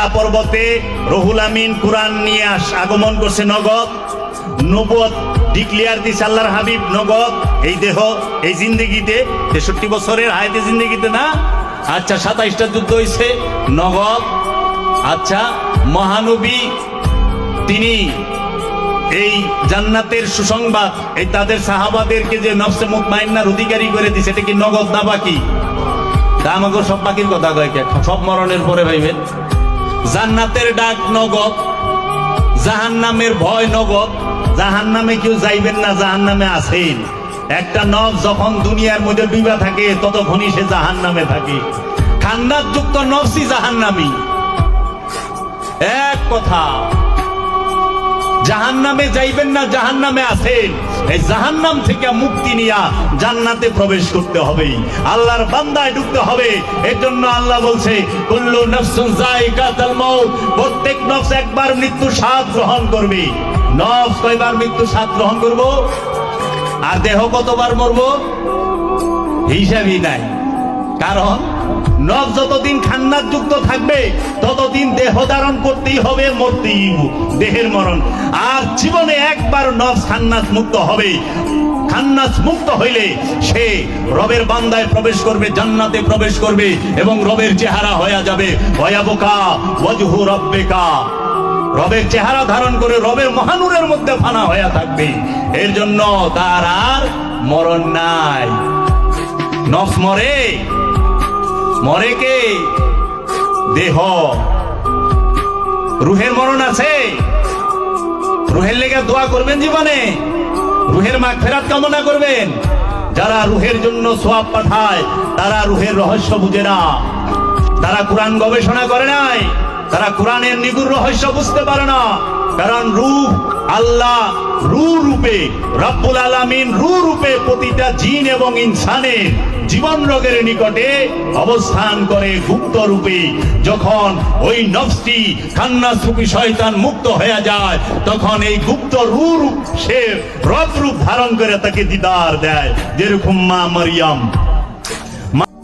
হেরা পর্বতে রহুল আমিন কোরআন নিয়ে আস আগমন করছে নগদ। নবদ ডিক্লিয়ার দিছে আল্লাহর হাবিব নগদ। এই দেহ, এই জিন্দগিতে, তেষট্টি বছরের হায়াতে জিন্দগিতে না? আচ্ছা সাতাইশটা যুদ্ধ হয়েছে নগদ। আচ্ছা মহানবী, তিনি এই জান্নাতের সুসংবাদ, এই তাদের সাহাবাদেরকে যে নফসে মুতমাইন্নার অধিকারী করে দিছে, এটা কি নগদ না বাকি? তা আমাকে সব বাকির কথা কয় সব মরণের পরে ভাইবেন জান্নাতের ডাক নগদ, জাহান্নামের ভয় নগদ। জাহান্নামে কেউ যাইবেন না, জাহান্নামে আছেন। একটা নব যখন দুনিয়ার মধ্যে ডুবা থাকে, ততক্ষণই সে জাহান্নামে থাকে। খান্নাত যুক্ত নফসি জাহান্নামি। এক কথা, জাহান্নামে যাইবেন না, জাহান্নামে আছেন। এই জাহান্নাম থেকে মুক্তি নিয়া জান্নাতে প্রবেশ করতে হবে আল্লাহর বান্দায় ঢুকতে হবে। এর জন্য আল্লাহ বলছে, কুল্লু নফসুন যায়িকাতুল মাউত। প্রত্যেক নফস একবার মৃত্যু স্বাদ গ্রহণ করবে। নফস কয়বার মৃত্যু স্বাদ গ্রহণ করব? আর দেহ কতবার মরবো? হিসাবই নাই। কারণ নখ যতদিন খান্নার যুক্ত থাকবে, ততদিন দেহ ধারণ করতেই হবে মরতেই হবে। দেহের মরণ। আর জীবনে একবার নখ খান্নাস মুক্ত হবে। খান্নাস মুক্ত হইলে সে রবের বান্দায় প্রবেশ করবে, জান্নাতে প্রবেশ করবে এবং রবের চেহারা হয়ে যাবে। ভয়াবকা ওয়াজহু রব্বিকা। রবের চেহারা ধারণ করে রবের মহানুরের মধ্যে ফানা হয়ে থাকবে। এর জন্য তার আর মরণ নাই। নফস মরে মরে কে? দেহ। রুহের মরণ আছে। রুহের লেগে দোয়া করবেন জীবনে। রুহের মাগ ফেরাত কামনা করবেন। যারা রুহের জন্য সোয়াব পাঠায়, তারা রুহের রহস্য বুঝে না। তারা কোরআন গবেষণা করে নাই, তারা কোরআনের নিগুর রহস্য বুঝতে পারে না। কারণ রূহ আল্লাহ রু রূপে, রব্বুল আলামিন রু রূপে প্রতিটা জিন এবং ইনসানের জীবন রোগের নিকটে অবস্থান করে গুপ্ত রূপে। যখন ওই নফসটি খান্নাস রূপী শয়তান মুক্ত হয়ে যায়, তখন এই গুপ্ত রূপ সে রব রূপ ধারণ করে তাকে দিদার দেয়। যেরকম মা মারিয়াম